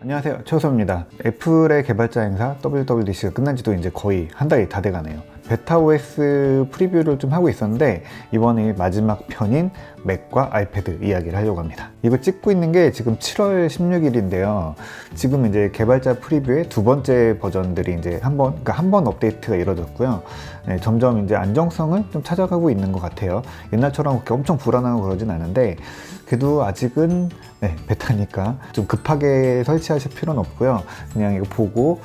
안녕하세요. 최우섭입니다. 애플의 개발자 행사 WWDC가 끝난 지도 이제 거의 한 달이 다 돼가네요. 베타 OS 프리뷰를 좀 하고 있었는데 이번에 마지막 편인 맥과 아이패드 이야기를 하려고 합니다. 이거 찍고 있는 게 지금 7월 16일인데요. 지금 이제 개발자 프리뷰의 두 번째 버전들이 이제 한번 그러니까 한 번 업데이트가 이루어졌고요 네, 점점 이제 안정성을 좀 찾아가고 있는 것 같아요 옛날처럼 그렇게 엄청 불안하고 그러진 않은데 그래도 아직은 네, 베타니까 좀 급하게 설치하실 필요는 없고요. 그냥 이거 보고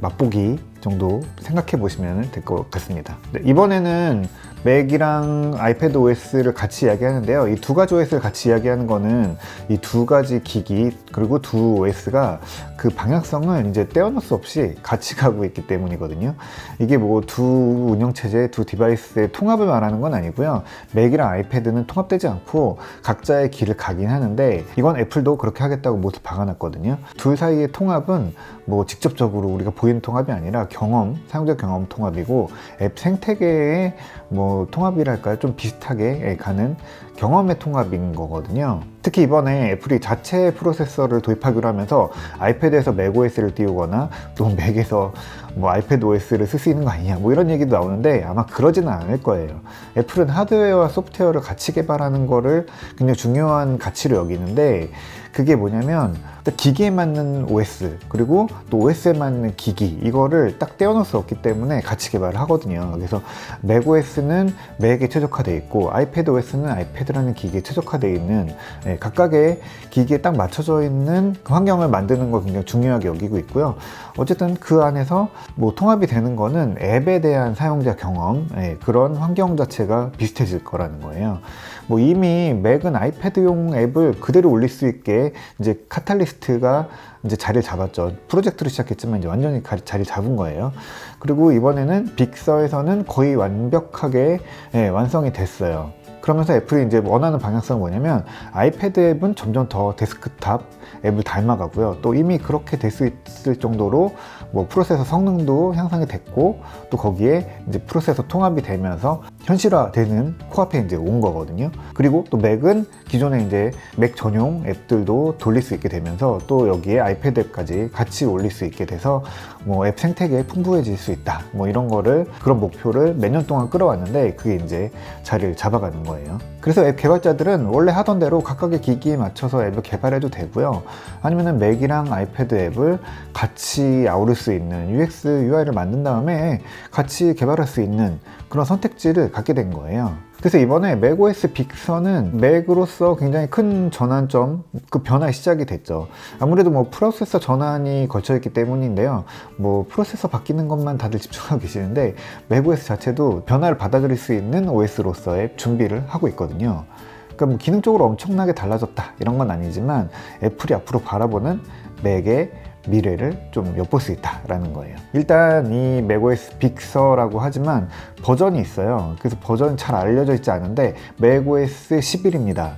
맛보기 정도 생각해 보시면 될 것 같습니다. 네, 이번에는 맥이랑 아이패드 OS를 같이 이야기하는데요. 이 두 가지 OS를 같이 이야기하는 거는 이 두 가지 기기 그리고 두 OS가 그 방향성을 이제 떼어놓을 수 없이 같이 가고 있기 때문이거든요. 이게 뭐 두 운영체제, 두 디바이스의 통합을 말하는 건 아니고요. 맥이랑 아이패드는 통합되지 않고 각자의 길을 가긴 하는데 이건 애플도 그렇게 하겠다고 모두 박아놨거든요. 둘 사이의 통합은 뭐 직접적으로 우리가 보이는 통합이 아니라 경험, 사용자 경험 통합이고 앱 생태계의 뭐 통합이랄까요? 좀 비슷하게 가는 경험의 통합인 거거든요. 특히 이번에 애플이 자체 프로세서를 도입하기로 하면서 아이패드에서 맥OS를 띄우거나 또 맥에서 뭐 아이패드 OS를 쓸 수 있는 거 아니냐 뭐 이런 얘기도 나오는데 아마 그러지는 않을 거예요. 애플은 하드웨어와 소프트웨어를 같이 개발하는 거를 굉장히 중요한 가치로 여기는데 그게 뭐냐면 기기에 맞는 OS 그리고 또 OS에 맞는 기기 이거를 딱 떼어놓을 수 없기 때문에 같이 개발을 하거든요. 그래서 맥OS는 맥에 최적화되어 있고 아이패드 OS는 아이패드라는 기기에 최적화되어 있는 예, 각각의 기기에 딱 맞춰져 있는 그 환경을 만드는 걸 굉장히 중요하게 여기고 있고요. 어쨌든 그 안에서 뭐 통합이 되는 거는 앱에 대한 사용자 경험 예, 그런 환경 자체가 비슷해질 거라는 거예요. 뭐 이미 맥은 아이패드용 앱을 그대로 올릴 수 있게 이제 카탈리스트가 이제 자리를 잡았죠. 프로젝트로 시작했지만 이제 완전히 자리 잡은 거예요. 그리고 이번에는 빅서에서는 거의 완벽하게 예, 완성이 됐어요. 그러면서 애플이 이제 원하는 방향성은 뭐냐면 아이패드 앱은 점점 더 데스크탑 앱을 닮아가고요. 또 이미 그렇게 될 수 있을 정도로 뭐 프로세서 성능도 향상이 됐고 또 거기에 이제 프로세서 통합이 되면서 현실화되는 코앞에 이제 온 거거든요. 그리고 또 맥은 기존에 이제 맥 전용 앱들도 돌릴 수 있게 되면서 또 여기에 아이패드 앱까지 같이 올릴 수 있게 돼서 뭐 앱 생태계 풍부해질 수 있다. 뭐 이런 거를 그런 목표를 몇 년 동안 끌어왔는데 그게 이제 자리를 잡아가는 거예요. 그래서 앱 개발자들은 원래 하던 대로 각각의 기기에 맞춰서 앱을 개발해도 되고요. 아니면은 맥이랑 아이패드 앱을 같이 아우를 수 있는 UX, UI를 만든 다음에 같이 개발할 수 있는 그런 선택지를 갖게 된 거예요. 그래서 이번에 맥OS 빅서는 맥으로서 굉장히 큰 전환점, 그 변화의 시작이 됐죠. 아무래도 뭐 프로세서 전환이 걸쳐 있기 때문인데요. 뭐 프로세서 바뀌는 것만 다들 집중하고 계시는데 맥OS 자체도 변화를 받아들일 수 있는 OS로서의 준비를 하고 있거든요. 그러니까 뭐 기능적으로 엄청나게 달라졌다 이런 건 아니지만 애플이 앞으로 바라보는 맥의 미래를 좀 엿볼 수 있다라는 거예요. 일단 이 맥OS 빅서라고 하지만 버전이 있어요. 그래서 버전이 잘 알려져 있지 않은데 맥OS 11입니다.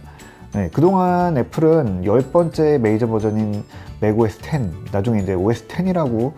네, 그동안 애플은 열 번째 메이저 버전인 맥OS 10, 나중에 이제 OS 10이라고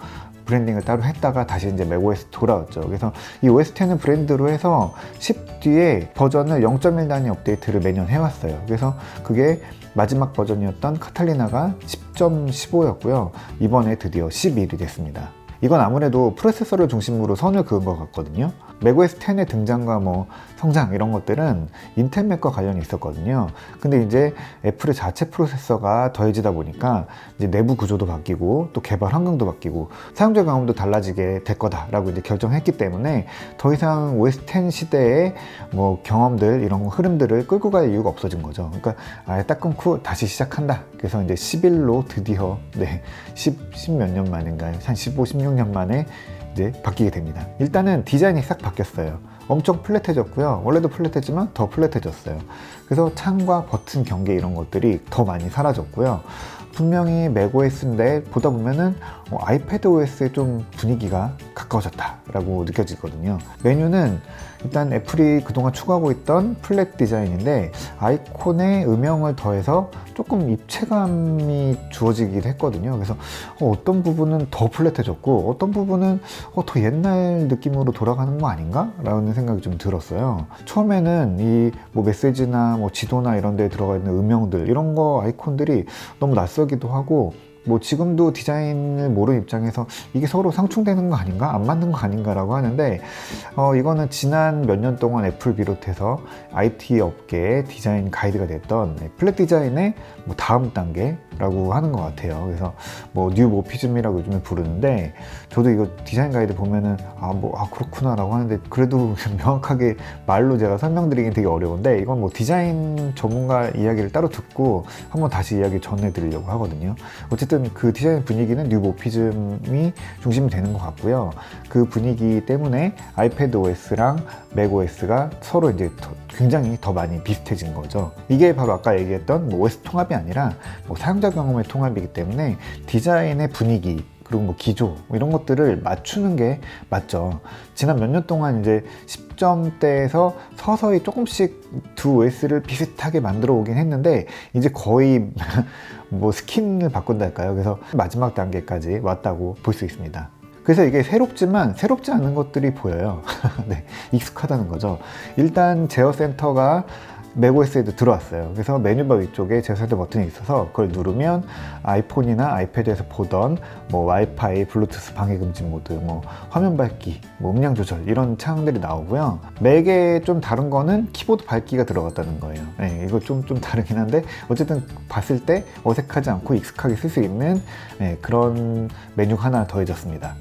브랜딩을 따로 했다가 다시 이제 맥OS 돌아왔죠. 그래서 이 OS 10을 브랜드로 해서 10 뒤에 버전을 0.1 단위 업데이트를 매년 해왔어요. 그래서 그게 마지막 버전이었던 카탈리나가 10.15였고요. 이번에 드디어 11이 됐습니다. 이건 아무래도 프로세서를 중심으로 선을 그은 것 같거든요. 맥OS 10의 등장과 뭐 성장 이런 것들은 인텔 맥과 관련이 있었거든요. 근데 이제 애플의 자체 프로세서가 더해지다 보니까 이제 내부 구조도 바뀌고 또 개발 환경도 바뀌고 사용자 경험도 달라지게 될 거다라고 이제 결정했기 때문에 더 이상 OS 10 시대의 뭐 경험들 이런 흐름들을 끌고 갈 이유가 없어진 거죠. 그러니까 아예 딱 끊고 다시 시작한다. 그래서 이제 11로 드디어 네, 10, 10몇년 만인가요? 한 15, 16년 만에 이제 바뀌게 됩니다. 일단은 디자인이 싹 바뀌었어요. 엄청 플랫해졌고요. 원래도 플랫했지만 더 플랫해졌어요. 그래서 창과 버튼 경계 이런 것들이 더 많이 사라졌고요. 분명히 맥OS인데 보다 보면은 어, 아이패드 OS의 좀 분위기가 가까워졌다라고 느껴지거든요. 메뉴는 일단 애플이 그동안 추구하고 있던 플랫 디자인인데 아이콘에 음영을 더해서 조금 입체감이 주어지기도 했거든요. 그래서 어, 떤 부분은 더 플랫해졌고 어떤 부분은 어, 더 옛날 느낌으로 돌아가는 거 아닌가? 라는 생각이 좀 들었어요. 처음에는 이 뭐 메시지나 뭐 지도나 이런 데에 들어가 있는 음영들 이런 거 아이콘들이 너무 낯설기도 하고 뭐 지금도 디자인을 모르는 입장에서 이게 서로 상충되는 거 아닌가? 안 맞는 거 아닌가라고 하는데 어, 이거는 지난 몇 년 동안 애플 비롯해서 IT 업계의 디자인 가이드가 됐던 네, 플랫 디자인의 뭐 다음 단계라고 하는 것 같아요. 그래서 뭐 뉴 모피즘이라고 요즘에 부르는데 저도 이거 디자인 가이드 보면은 아 뭐 아 그렇구나라고 하는데 그래도 명확하게 말로 제가 설명드리긴 되게 어려운데 이건 뭐 디자인 전문가 이야기를 따로 듣고 한번 다시 이야기 전해드리려고 하거든요. 어쨌든 그 디자인 분위기는 뉴 모피즘이 중심이 되는 것 같고요. 그 분위기 때문에 아이패드 OS랑 맥 OS가 서로 이제 더- 굉장히 더 많이 비슷해진 거죠. 이게 바로 아까 얘기했던 뭐 OS 통합이 아니라 뭐 사용자 경험의 통합이기 때문에 디자인의 분위기 그리고 뭐 기조 뭐 이런 것들을 맞추는 게 맞죠. 지난 몇 년 동안 이제 10점대에서 서서히 조금씩 두 OS를 비슷하게 만들어 오긴 했는데 이제 거의 뭐 스킨을 바꾼달까요? 그래서 마지막 단계까지 왔다고 볼 수 있습니다. 그래서 이게 새롭지만 새롭지 않은 것들이 보여요. 네, 익숙하다는 거죠. 일단 제어 센터가 맥OS에도 들어왔어요. 그래서 메뉴바 위쪽에 제어 센터 버튼이 있어서 그걸 누르면 아이폰이나 아이패드에서 보던 뭐 와이파이, 블루투스 방해 금지 모드, 뭐 화면 밝기, 뭐 음량 조절 이런 창들이 나오고요. 맥에 좀 다른 거는 키보드 밝기가 들어갔다는 거예요. 네, 이거 좀, 좀 다르긴 한데 어쨌든 봤을 때 어색하지 않고 익숙하게 쓸 수 있는 네, 그런 메뉴가 하나 더해졌습니다.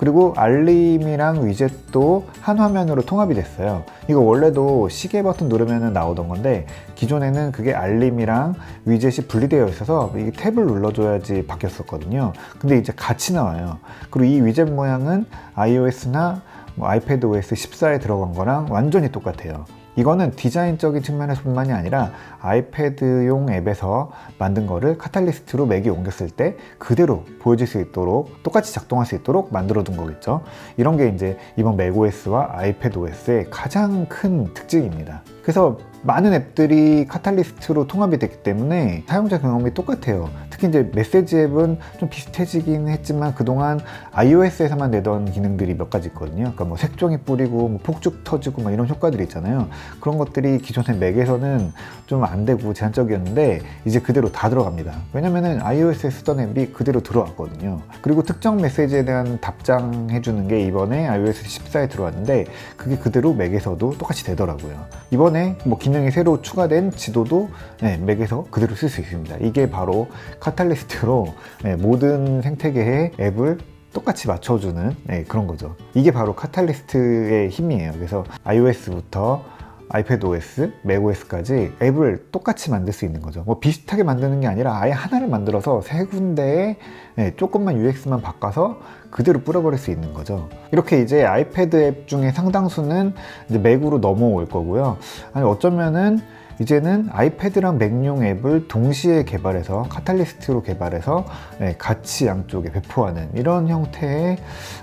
그리고 알림이랑 위젯도 한 화면으로 통합이 됐어요. 이거 원래도 시계 버튼 누르면 나오던 건데 기존에는 그게 알림이랑 위젯이 분리되어 있어서 이게 탭을 눌러줘야지 바뀌었었거든요. 근데 이제 같이 나와요. 그리고 이 위젯 모양은 iOS나 뭐 아이패드 OS 14에 들어간 거랑 완전히 똑같아요. 이거는 디자인적인 측면에서뿐만이 아니라 아이패드용 앱에서 만든 거를 카탈리스트로 맥에 옮겼을 때 그대로 보여질 수 있도록 똑같이 작동할 수 있도록 만들어 둔 거겠죠. 이런 게 이제 이번 맥OS와 아이패드 OS의 가장 큰 특징입니다. 그래서 많은 앱들이 카탈리스트로 통합이 됐기 때문에 사용자 경험이 똑같아요. 특히 이제 메시지 앱은 좀 비슷해지긴 했지만 그동안 iOS에서만 내던 기능들이 몇 가지 있거든요. 그러니까 뭐 색종이 뿌리고 뭐 폭죽 터지고 막 이런 효과들이 있잖아요. 그런 것들이 기존의 맥에서는 좀 안 되고 제한적이었는데 이제 그대로 다 들어갑니다. 왜냐면은 iOS에 쓰던 앱이 그대로 들어왔거든요. 그리고 특정 메시지에 대한 답장해 주는 게 이번에 iOS 14에 들어왔는데 그게 그대로 맥에서도 똑같이 되더라고요. 이번에 뭐 기능이 새로 추가된 지도도 네, 맥에서 그대로 쓸 수 있습니다. 이게 바로 카탈리스트로 네, 모든 생태계의 앱을 똑같이 맞춰주는 네, 그런 거죠. 이게 바로 카탈리스트의 힘이에요. 그래서 iOS부터 아이패드 OS, 맥OS까지 앱을 똑같이 만들 수 있는 거죠. 뭐 비슷하게 만드는 게 아니라 아예 하나를 만들어서 세 군데에 네, 조금만 UX만 바꿔서 그대로 뿌려버릴 수 있는 거죠. 이렇게 이제 아이패드 앱 중에 상당수는 이제 맥으로 넘어올 거고요. 아니 어쩌면은 이제는 아이패드랑 맥용 앱을 동시에 개발해서 카탈리스트로 개발해서 네, 같이 양쪽에 배포하는 이런 형태의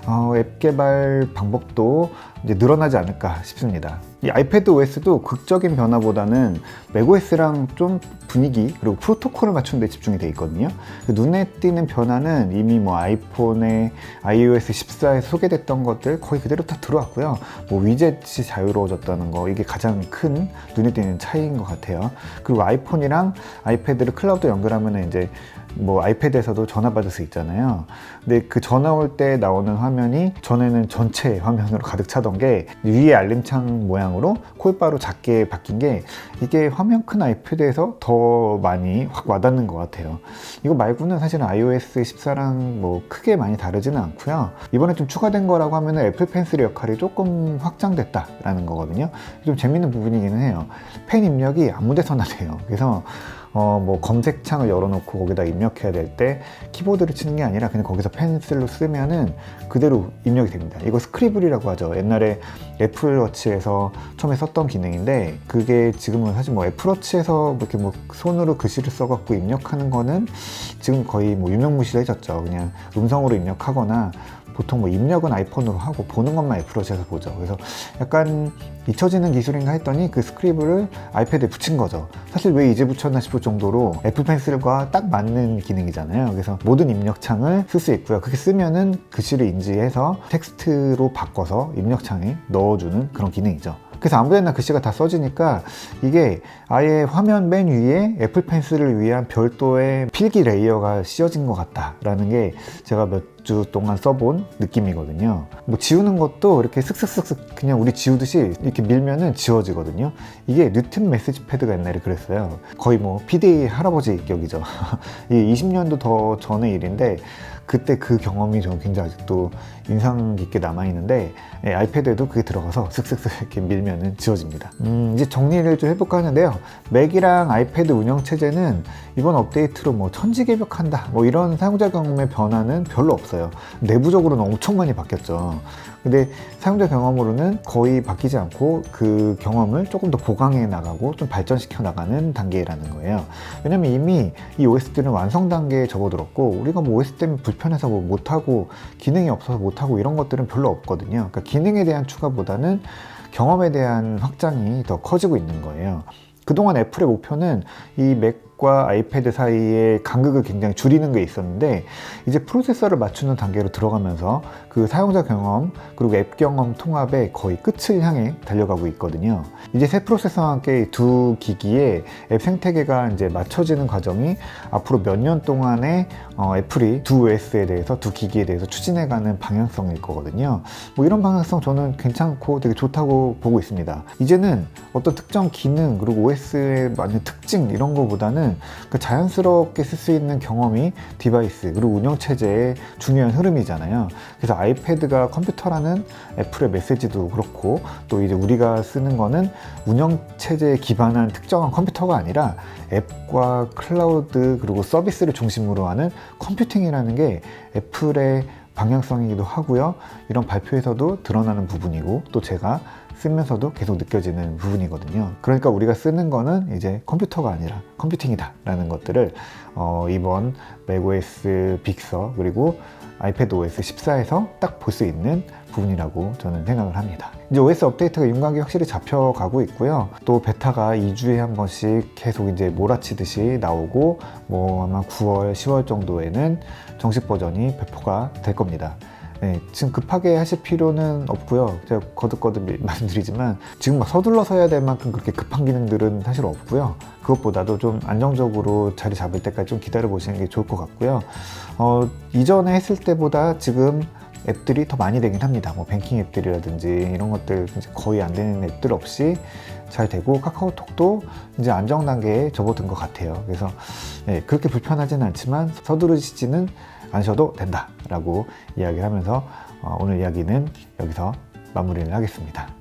어, 앱 개발 방법도 이제 늘어나지 않을까 싶습니다. 이 아이패드 OS도 극적인 변화보다는 맥OS랑 좀 분위기 그리고 프로토콜을 맞추는 데 집중이 돼 있거든요. 그 눈에 띄는 변화는 이미 뭐 아이폰의 iOS 14에 소개됐던 것들 거의 그대로 다 들어왔고요. 뭐 위젯이 자유로워졌다는 거 이게 가장 큰 눈에 띄는 차이인 것 같아요. 그리고 아이폰이랑 아이패드를 클라우드 연결하면 이제 뭐 아이패드에서도 전화 받을 수 있잖아요. 근데 그 전화 올 때 나오는 화면이 전에는 전체 화면으로 가득 차던 게 위에 알림창 모양으로 콜바로 작게 바뀐 게 이게 화면 큰 아이패드에서 더 많이 확 와닿는 것 같아요. 이거 말고는 사실은 iOS 14랑 뭐 크게 많이 다르지는 않고요. 이번에 좀 추가된 거라고 하면은 애플 펜슬의 역할이 조금 확장됐다라는 거거든요. 좀 재밌는 부분이기는 해요. 펜 입력이 아무 데서나 돼요. 그래서 어, 뭐 검색창을 열어놓고 거기다 입력해야 될 때 키보드를 치는 게 아니라 그냥 거기서 펜슬로 쓰면은 그대로 입력이 됩니다. 이거 스크리블이라고 하죠. 옛날에 애플워치에서 처음에 썼던 기능인데 그게 지금은 사실 뭐 애플워치에서 이렇게 뭐 손으로 글씨를 써갖고 입력하는 거는 지금 거의 뭐 유명무실해졌죠. 그냥 음성으로 입력하거나 보통 뭐 입력은 아이폰으로 하고 보는 것만 애플워치에서 보죠. 그래서 약간 잊혀지는 기술인가 했더니 그 스크립을 아이패드에 붙인 거죠. 사실 왜 이제 붙였나 싶을 정도로 애플 펜슬과 딱 맞는 기능이잖아요. 그래서 모든 입력창을 쓸 수 있고요. 그렇게 쓰면은 글씨를 인지해서 텍스트로 바꿔서 입력창에 넣어주는 그런 기능이죠. 그래서 아무데나 글씨가 다 써지니까 이게 아예 화면 맨 위에 애플 펜슬을 위한 별도의 필기 레이어가 씌워진 것 같다라는 게 제가 몇 주 동안 써본 느낌이거든요. 뭐 지우는 것도 이렇게 슥슥슥슥 그냥 우리 지우듯이 이렇게 밀면은 지워지거든요. 이게 뉴튼 메시지 패드가 옛날에 그랬어요. 거의 뭐 PD 할아버지 격이죠. 이 20년도 더 전의 일인데 그때 그 경험이 저는 굉장히 아직도 인상 깊게 남아 있는데 예, 아이패드에도 그게 들어가서 슥슥슥 이렇게 밀면은 지워집니다. 음, 이제 정리를 좀 해볼까 하는데요. 맥이랑 아이패드 운영 체제는 이번 업데이트로 뭐 천지개벽한다 뭐 이런 사용자 경험의 변화는 별로 없어요. 내부적으로는 엄청 많이 바뀌었죠. 근데 사용자 경험으로는 거의 바뀌지 않고 그 경험을 조금 더 보강해 나가고 좀 발전시켜 나가는 단계라는 거예요. 왜냐면 이미 이 OS들은 완성 단계에 접어들었고 우리가 뭐 OS 때문에 불편해서 뭐 못하고 기능이 없어서 못하고 이런 것들은 별로 없거든요. 그러니까 기능에 대한 추가보다는 경험에 대한 확장이 더 커지고 있는 거예요. 그동안 애플의 목표는 이 맥 과 아이패드 사이의 간극을 굉장히 줄이는 게 있었는데 이제 프로세서를 맞추는 단계로 들어가면서 그 사용자 경험 그리고 앱 경험 통합의 거의 끝을 향해 달려가고 있거든요. 이제 새 프로세서와 함께 두 기기의 앱 생태계가 이제 맞춰지는 과정이 앞으로 몇 년 동안의 어, 애플이 두 OS에 대해서 두 기기에 대해서 추진해가는 방향성일 거거든요. 뭐 이런 방향성 저는 괜찮고 되게 좋다고 보고 있습니다. 이제는 어떤 특정 기능 그리고 OS의 많은 특징 이런 거보다는 그 자연스럽게 쓸 수 있는 경험이 디바이스 그리고 운영 체제의 중요한 흐름이잖아요. 그래서 아이패드가 컴퓨터라는 애플의 메시지도 그렇고 또 이제 우리가 쓰는 거는 운영 체제에 기반한 특정한 컴퓨터가 아니라 앱과 클라우드 그리고 서비스를 중심으로 하는 컴퓨팅이라는 게 애플의 방향성이기도 하고요. 이런 발표에서도 드러나는 부분이고 또 제가 쓰면서도 계속 느껴지는 부분이거든요. 그러니까 우리가 쓰는 거는 이제 컴퓨터가 아니라 컴퓨팅이다 라는 것들을 어, 이번 macOS 빅서 그리고 아이패드 OS 14에서 딱 볼 수 있는 부분이라고 저는 생각을 합니다. 이제 OS 업데이트가 윤곽이 확실히 잡혀가고 있고요. 또 베타가 2주에 한 번씩 계속 이제 몰아치듯이 나오고 뭐 아마 9월, 10월 정도에는 정식 버전이 배포가 될 겁니다. 네, 지금 급하게 하실 필요는 없고요. 제가 거듭거듭 미- 말씀드리지만 지금 막 서둘러서 해야 될 만큼 그렇게 급한 기능들은 사실 없고요. 그것보다도 좀 안정적으로 자리 잡을 때까지 좀 기다려 보시는 게 좋을 것 같고요. 어, 이전에 했을 때보다 지금 앱들이 더 많이 되긴 합니다. 뭐 뱅킹 앱들이라든지 이런 것들 거의 안 되는 앱들 없이 잘 되고 카카오톡도 이제 안정 단계에 접어든 것 같아요. 그래서 네, 그렇게 불편하지는 않지만 서두르시지는 않으셔도 된다라고 이야기를 하면서 어, 오늘 이야기는 여기서 마무리를 하겠습니다.